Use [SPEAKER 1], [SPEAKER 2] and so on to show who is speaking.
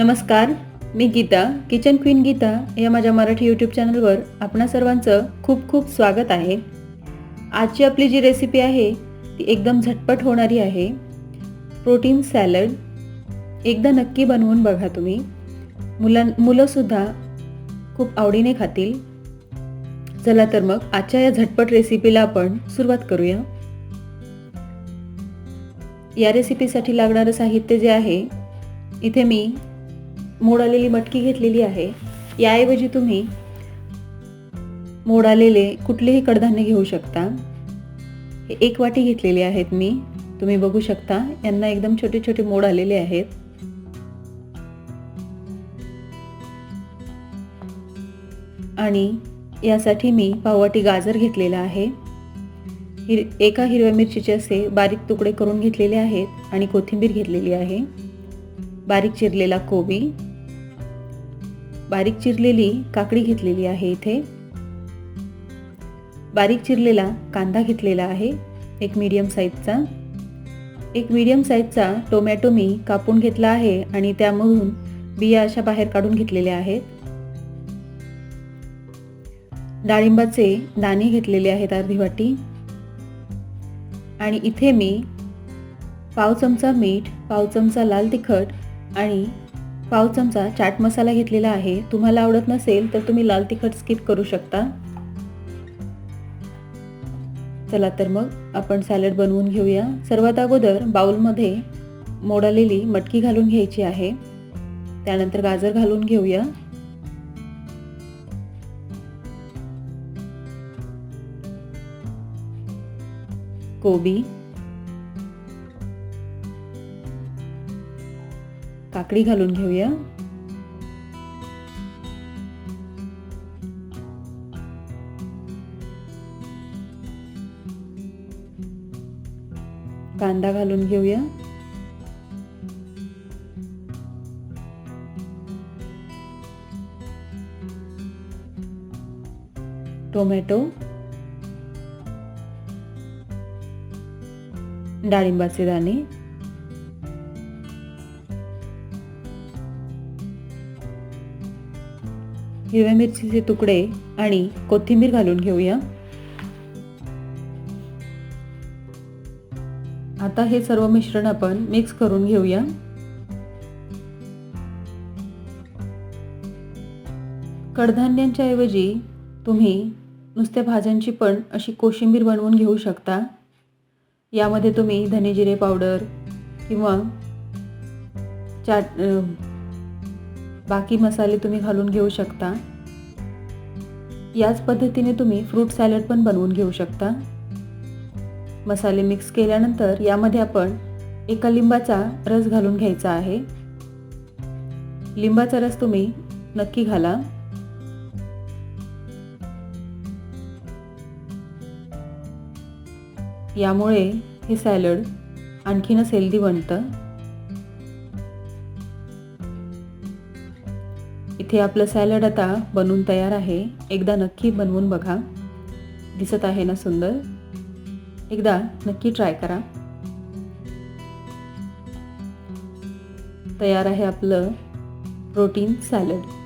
[SPEAKER 1] नमस्कार मी Geeta kitchen queen Geeta या माझ्या मराठी यूट्यूब चॅनलवर आपणा सर्वांचं खूप खूप स्वागत आहे. आजची आपली जी रेसिपी आहे ती एकदम झटपट होणारी आहे. प्रोटीन सॅलड एकदा नक्की बनवून बघा तुम्ही. मुलां मुलंसुद्धा खूप आवडीने खातील. चला तर मग आजच्या या झटपट रेसिपीला आपण सुरुवात करूया. या रेसिपीसाठी लागणारं साहित्य जे आहे इथे मी मोड आलेली मटकी घेतलेली आहे. याऐवजी तुम्ही मोड आलेले कुठलेही कडधान्य घेऊ शकता. हे एक वाटी घेतलेले आहेत मी. तुम्ही बघू शकता यांना एकदम छोटे छोटे मोड आलेले आहेत. आणि यासाठी मी पाववाटी गाजर घेतलेला आहे. हिर एका हिरव्या मिरचीचे असे बारीक तुकडे करून घेतलेले आहेत आणि कोथिंबीर घेतलेली आहे. बारीक चिरलेला कोबी. बारीक चिरलेली काकडी घेतलेली आहे इथे. बारीक चिरलेला कांदा घेतलेला आहे एक मीडियम साईजचा एक मीडियम साईजचा टोमॅटो मी कापून घेतला आहे आणि त्यामधून बिया अशा बाहेर काढून घेतलेल्या आहेत. डाळिंबाचे दाणे घेतलेले आहेत अर्धी वाटी. आणि इथे मी पाव चमचा मीठ पाव चमचा लाल तिखट आणि पाव चमचा चाट मसाला घेतलेला आहे. तुम्हाला आवडत नसेल तर तुम्ही लाल तिखट स्किप करू शकता. चला तर मग आपण सॅलड बनवून घेऊया. सर्वात अगोदर बाउलमध्ये मोडालेली मटकी घालून घ्यायची आहे. त्यानंतर गाजर घालून घेऊया. कोबी काकडी घालून घेऊया. कांदा घालून घेऊया. टोमॅटो. डाळिंबाचे दाणे. हिरव्या मिरचीचे तुकडे आणि कोथिंबीर घालून घेऊया. आता हे सर्व मिश्रण आपण मिक्स करून घेऊया. कडधान्यांच्या ऐवजी तुम्ही नुसत्या भाज्यांची पण अशी कोशिंबीर बनवून घेऊ शकता. यामध्ये तुम्ही धने जिरे पावडर किंवा चाट बाकी मसाले तुम्ही घालून घेऊ शकता. याच पद्धतीने तुम्ही फ्रूट सॅलड पण बनवून घेऊ शकता. मसाले मिक्स केल्यानंतर यामध्ये आपण एका लिंबाचा रस घालून घ्यायचा आहे. लिंबाचा रस तुम्ही नक्की घाला. यामुळे हे सॅलड आणखीनच हेल्दी बनतं. इथे आपलं सॅलड आता बनवून तयार आहे. एकदा नक्की बनवून बघा. दिसत आहे ना सुंदर? एकदा नक्की ट्राय करा. तयार आहे आपलं प्रोटीन सॅलड.